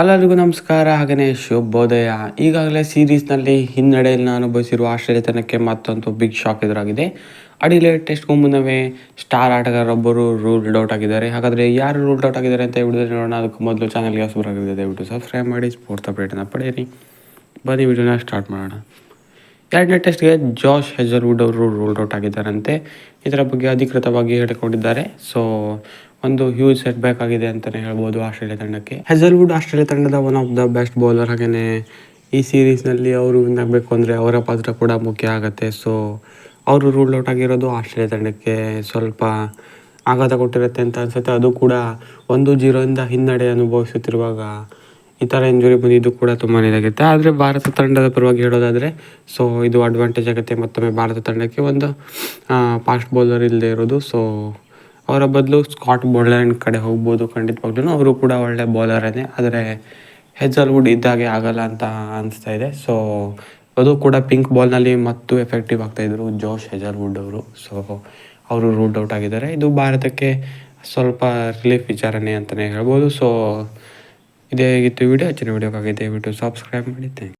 ಎಲ್ಲರಿಗೂ ನಮಸ್ಕಾರ ಹಾಗೆಯೇ ಶುಭೋದಯ. ಈಗಾಗಲೇ ಸೀರೀಸ್ನಲ್ಲಿ ಹಿನ್ನಡೆಯನ್ನು ಅನುಭವಿಸಿರುವ ಆಸ್ಟ್ರೇಲಿಯಾ ತಂಡಕ್ಕೆ ಮತ್ತೊಂದು ಬಿಗ್ ಶಾಕ್ ಎದುರಾಗಿದೆ. ಅಡಿಲೇಡ್ ಟೆಸ್ಟ್ಗೂ ಮುನ್ನವೇ ಸ್ಟಾರ್ ಆಟಗಾರರೊಬ್ಬರು ರೂಲ್ಡ್ ಔಟ್ ಆಗಿದ್ದಾರೆ. ಹಾಗಾದರೆ ಯಾರು ರೂಲ್ಡ್ ಔಟ್ ಆಗಿದ್ದಾರೆ ಅಂತ ಹೇಳಿದ್ರೆ ನೋಡೋಣ. ಅದಕ್ಕೆ ಮೊದಲು ಚಾನಲ್ಗೆ ಹೊಸಬರಾಗಿದೆ ದಯವಿಟ್ಟು ಸಬ್ಸ್ಕ್ರೈಬ್ ಮಾಡಿ ಸ್ಪೋರ್ಟ್ಸ್ ಅಪ್ಡೇಟನ್ನು ಪಡೆಯಿರಿ. ಬನ್ನಿ, ವಿಡಿಯೋನ ಸ್ಟಾರ್ಟ್ ಮಾಡೋಣ. ಎರಡನೇ ಟೆಸ್ಟ್ಗೆ ಜಾಶ್ ಹೆಜರ್ವುಡ್ ಅವರು ರೂಲ್ಡ್ ಔಟ್ ಆಗಿದ್ದಾರಂತೆ. ಇದರ ಬಗ್ಗೆ ಅಧಿಕೃತವಾಗಿ ಹೇಳಿಕೊಂಡಿದ್ದಾರೆ. ಸೊ ಒಂದು ಹ್ಯೂಜ್ ಸೆಟ್ ಬ್ಯಾಕ್ ಆಗಿದೆ ಅಂತಲೇ ಹೇಳ್ಬೋದು ಆಸ್ಟ್ರೇಲಿಯಾ ತಂಡಕ್ಕೆ. ಹೆಜರ್ವುಡ್ ಆಸ್ಟ್ರೇಲಿಯಾ ತಂಡದ one of the best bowler ಹಾಗೆಯೇ ಈ ಸೀರೀಸ್ನಲ್ಲಿ ಅವರು ವಿನ್ ಆಗಬೇಕು ಅಂದರೆ ಅವರ ಪಾತ್ರ ಕೂಡ ಮುಖ್ಯ ಆಗುತ್ತೆ. ಸೊ ಅವರು ರೂಲ್ ಔಟ್ ಆಗಿರೋದು ಆಸ್ಟ್ರೇಲಿಯಾ ತಂಡಕ್ಕೆ ಸ್ವಲ್ಪ ಆಘಾತ ಕೊಟ್ಟಿರುತ್ತೆ ಅಂತ ಅನಿಸುತ್ತೆ. ಅದು ಕೂಡ ಒಂದು ಜೀರೋಯಿಂದ ಹಿನ್ನಡೆ ಅನುಭವಿಸುತ್ತಿರುವಾಗ ಈ ಥರ ಇಂಜುರಿ ಬಂದಿದ್ದು ಕೂಡ ತುಂಬಾ ಇದಾಗುತ್ತೆ ಆದರೆ ಭಾರತ ತಂಡದ ಪರವಾಗಿ ಹೇಳೋದಾದರೆ ಸೊ ಇದು ಅಡ್ವಾಂಟೇಜ್ ಆಗುತ್ತೆ ಮತ್ತೊಮ್ಮೆ ಭಾರತ ತಂಡಕ್ಕೆ. ಒಂದು ಫಾಸ್ಟ್ ಬೌಲರ್ ಇಲ್ಲದೆ ಇರೋದು ಸೊ ಅವರ ಬದಲು ಸ್ಕಾಟ್ ಬೋಲ್ಯಾಂಡ್ ಕಡೆ ಹೋಗ್ಬೋದು ಖಂಡಿತವಾಗ್ಲೂ. ಅವರು ಕೂಡ ಒಳ್ಳೆ ಬೌಲರೇ ಆದರೆ ಹೆಜಲ್ವುಡ್ ಇದ್ದಾಗೆ ಆಗಲ್ಲ ಅಂತ ಅನಿಸ್ತಾ ಇದೆ. ಸೊ ಅದು ಕೂಡ ಪಿಂಕ್ ಬಾಲ್ನಲ್ಲಿ ಮತ್ತು ಎಫೆಕ್ಟಿವ್ ಆಗ್ತಾಯಿದ್ರು ಜೋಶ್ ಹೆಜಲ್ವುಡ್ ಅವರು. ಸೊ ಅವರು ರೂಲ್ಡ್ ಔಟ್ ಆಗಿದ್ದಾರೆ. ಇದು ಭಾರತಕ್ಕೆ ಸ್ವಲ್ಪ ರಿಲೀಫ್ ವಿಚಾರನೆ ಅಂತಲೇ ಹೇಳ್ಬೋದು. ಸೊ ಇದೇ ಆಗಿತ್ತು ವಿಡಿಯೋ ಹೆಚ್ಚಿನ ವಿಡಿಯೋಕ್ಕಾಗಿ ದಯವಿಟ್ಟು ಸಬ್ಸ್ಕ್ರೈಬ್ ಮಾಡಿ ಥ್ಯಾಂಕ್